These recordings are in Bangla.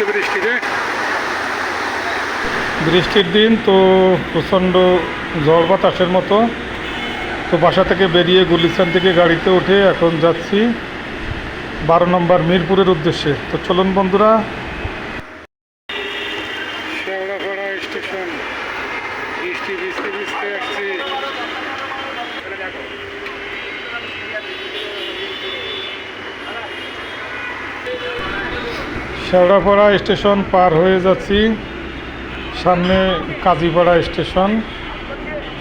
হচ্ছে বৃষ্টিতে। বৃষ্টির দিন তো প্রচণ্ড ঝড় বাতাসের মতো। তো বাসা থেকে বেরিয়ে গুলিস্তান থেকে গাড়িতে উঠে এখন যাচ্ছি বারো নম্বর মিরপুরের উদ্দেশ্যে। তো চলুন বন্ধুরা শেওড়াপাড়া স্টেশন বৃষ্টি ভিজতে ভিজতে আসছি শেওড়াপাড়া স্টেশন পার হয়ে যাচ্ছি। সামনে কাজীপাড়া স্টেশন।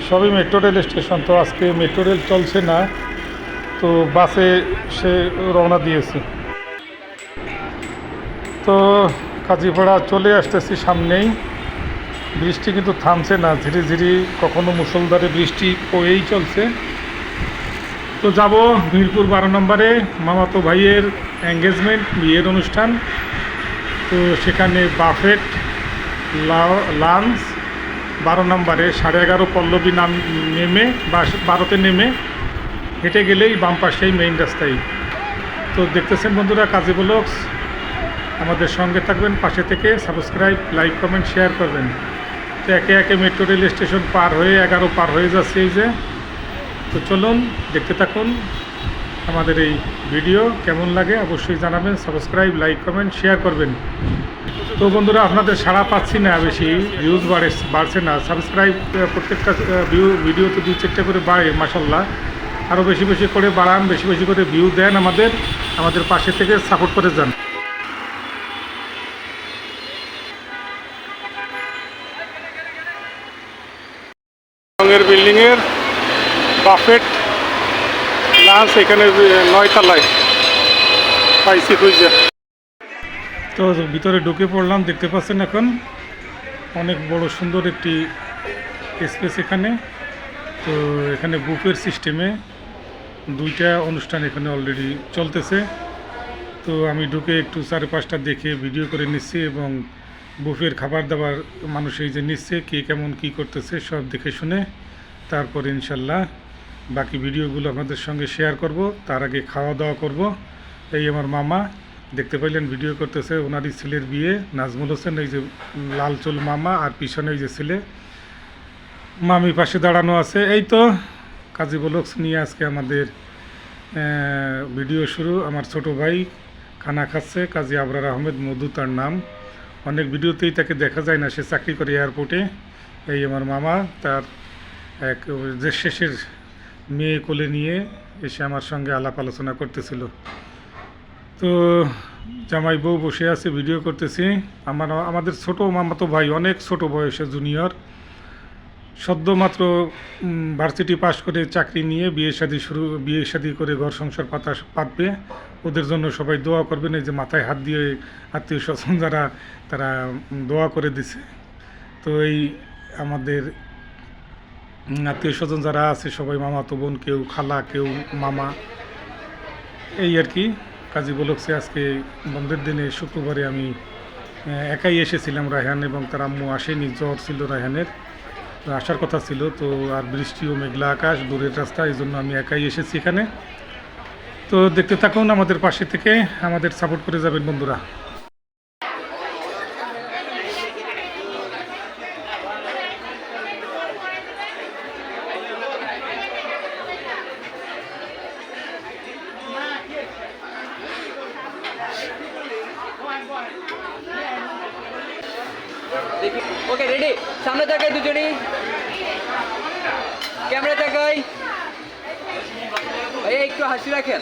সবই মেট্রো রেল স্টেশন, তো আজকে মেট্রো রেল চলছে না, তো বাসে সে রওনা দিয়েছে। তো কাজীপাড়া চলে আসতেছি সামনেই। বৃষ্টি কিন্তু থামছে না ধীরে ধীরে কখনো মুসলধারে বৃষ্টি পড়েই চলছে। তো যাব মিরপুর বারো নম্বরে, মামাতো ভাইয়ের এঙ্গেজমেন্ট বিয়ের অনুষ্ঠান। তো সেখানে বাফেট লাঞ্চ, বারো নম্বরে সাড়ে এগারো পল্লবী নাম নেমে, বা বারোতে নেমে হেঁটে গেলেই বাম পাশেই মেইন রাস্তায়। তো দেখতেছেন বন্ধুরা, কাজী ব্লগস, আমাদের সঙ্গে থাকবেন, পাশে থেকে সাবস্ক্রাইব লাইক কমেন্ট শেয়ার করবেন। তো একে একে মেট্রো রেল স্টেশন পার হয়ে, এগারো পার হয়ে যাচ্ছে এই যে। তো চলুন, দেখতে থাকুন। আমাদের এই ভিডিও কেমন লাগে অবশ্যই জানাবেন সাবস্ক্রাইব লাইক কমেন্ট শেয়ার করবেন। তো বন্ধুরা, আপনাদের সাড়া পাচ্ছি না বেশি। ভিউজ বাড়ে বাড়ছে না। সাবস্ক্রাইব প্রত্যেকটা ভিউ ভিডিওতে দু চারটে করে বাড়ে মাসাল্লাহ আরও বেশি বেশি করে বাড়ান, বেশি বেশি করে ভিউ দেন আমাদের। আমাদের পাশে থেকে সাপোর্ট করে যান। বিল্ডিংয়ের বাফেট লাঞ্চ এখানে তো ভিতরে ঢুকে পড়লাম, দেখতে পাচ্ছেন এখন অনেক বড় সুন্দর একটি স্পেস এখানে। তো এখানে বুফের সিস্টেমে দুইটা অনুষ্ঠান এখানে অলরেডি চলতেছে। তো আমি ঢুকে একটু চারপাশটা দেখে ভিডিও করে নিচ্ছি এবং বুফের খাবার দাবার মানুষ এই যে নিচ্ছে, কে কেমন কি করতেছে সব দেখে শুনে তারপর ইনশাল্লাহ বাকি ভিডিওগুলো আপনাদের সঙ্গে শেয়ার করব, তার আগে খাওয়া দাওয়া করব। এই আমার মামা, দেখতে পাইলেন ভিডিও করতেছে, ওনারই ছেলের বিয়ে। নাজমুল হোসেন, এই যে লাল চুল মামা, আর পিছনে এই যে ছেলে। মামি পাশে দাঁড়ানো আছে। এই তো, কাজী বলক্স নিয়ে আজকে আমাদের ভিডিও শুরু। আমার ছোট ভাই খানা খাচ্ছে, কাজী আবরার আহমেদ, মধু তার নাম। অনেক ভিডিওতেই তাকে দেখা যায় না, সে চাকরি করে এয়ারপোর্টে এই আমার মামা, তার এক, যে শেষের মেয়ে কোলে নিয়ে এসে আমার সঙ্গে আলাপ আলোচনা করতেছিল। তো জামাই বউ বসে আছে ভিডিও করতেছি। আমার, আমাদের ছোট মামাতো ভাই অনেক ছোট বয়সে জুনিয়র সদ্য মাত্র ভার্সিটি পাশ করে চাকরি নিয়ে বিয়ে শাদি শুরু, বিয়ে শাদি করে ঘর সংসার পাতা, পাতবে। ওদের জন্য সবাই দোয়া করবেন, এই যে মাথায় হাত দিয়ে আত্মীয় স্বজন যারা, তারা দোয়া করে দিছে। তো এই আমাদের আত্মীয় স্বজন যারা আছে, সবাই মামাতো বোন, কেউ খালা, কেউ মামা। এই আর কি, কাজী বলকছে আজকে বন্ধের দিনে শুক্রবারে আমি একাই এসেছিলাম রায়হান এবং তার আম্মু আসেনি, জ্বর ছিল রায়হানের। আসার কথা ছিল, তো আর বৃষ্টি ও মেঘলা আকাশ, দূরের রাস্তা, এই জন্য আমি একাই এসেছি এখানে। তো দেখতে থাকুন আমাদের পাশে থেকে, আমাদের সাপোর্ট করে যাবেন বন্ধুরা। ওকে রেডি সামনে তাকাই দুজনই। ক্যামেরা তাকাই। ভাইয়া একটু হাসি রাখেন।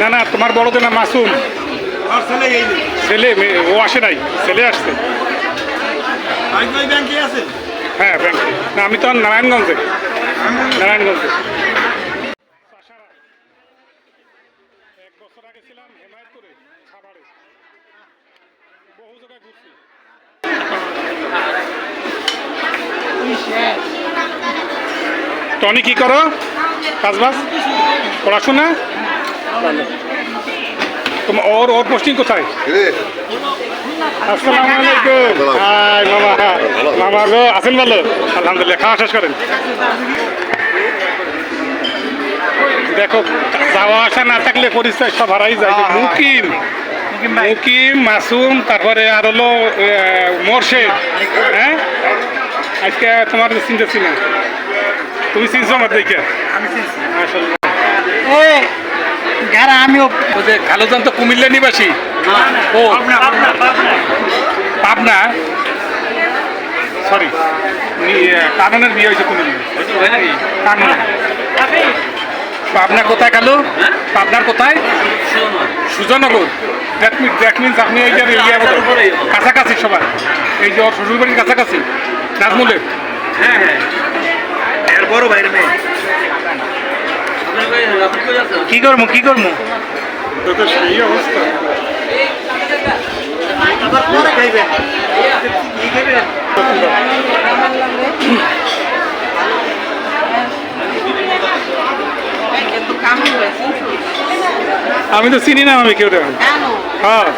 না না তোমার বড়দের না মাসুম। ছেলে মেয়ে ও আসে নাই ছেলে আসছে। হ্যাঁ ব্যাংকে। না আমি তো নারায়ণগঞ্জে। নারায়ণগঞ্জে। টনি কি করো? কাজ বাজ পড়াশোনা? তোমার ওর ওর পোস্টিং কোথায়? আসসালামু আলাইকুম। হাই মামা মামা গো আছেন ভালো? আলহামদুলিল্লাহ খাওয়া শেষ করেন। দেখো যাওয়া আসা না থাকলে পরিচয় সব হারাই যায়। মুকিম মুকিম মাসুম তারপরে আর হলো মোরশেদ। হ্যাঁ? আজকে তোমার চিন্তা ছিল? তুমি চিনছো আমার দেখে? মাশাআল্লাহ। আমিও ও যে কালোজান তো কুমিল্লা নিবাসী? ও। পাবনা সরি কাননের বিয়ে হয়েছে কুমিল্লা। কানন পাবনা কোথায় কালো? পাবনার কোথায়? Sujanagar. That mean that means আপনি এই যে ইয়ে কাছাকাছি সবার এই যে ওর শ্বশুরবাড়ির কাছাকাছি। নাজমুলের। হ্যাঁ হ্যাঁ। বড় ভাইয়ের মেয়ে। কি করব কি করব? সেই অবস্থা আমি তো চিনি না আমি কেউ দেখুন হ্যাঁ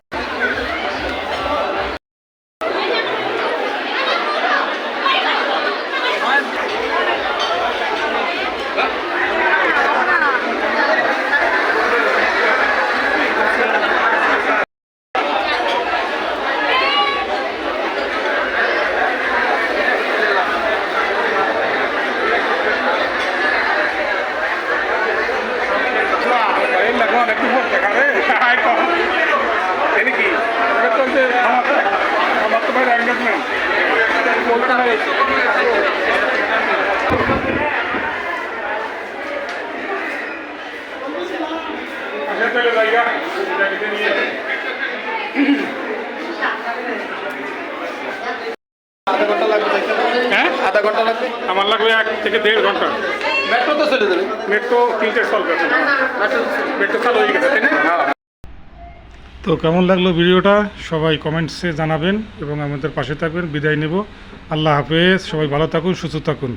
el la guarda tu porta care hai ko ini ki এটা তো যে আমার আমার তো ভাই এঙ্গেজমেন্ট বলতে হয় আচ্ছা চলে জায়গা জায়গাতে নিয়ে হ্যাঁ আধা ঘণ্টা লাগবে? আমার লাগবে এক থেকে দেড় ঘণ্টা। মেট্রো তো চলে যাবে। মেট্রো তিনটে চলবে মেট্রো চালু হয়ে গেছে তাই না? তো কেমন লাগল ভিডিওটা? সবাই কমেন্টসে জানাবেন এবং আমাদের পাশে থাকবেন। বিদায় নেব। আল্লাহ হাফেজ। সবাই ভালো থাকুন, সুস্থ থাকুন।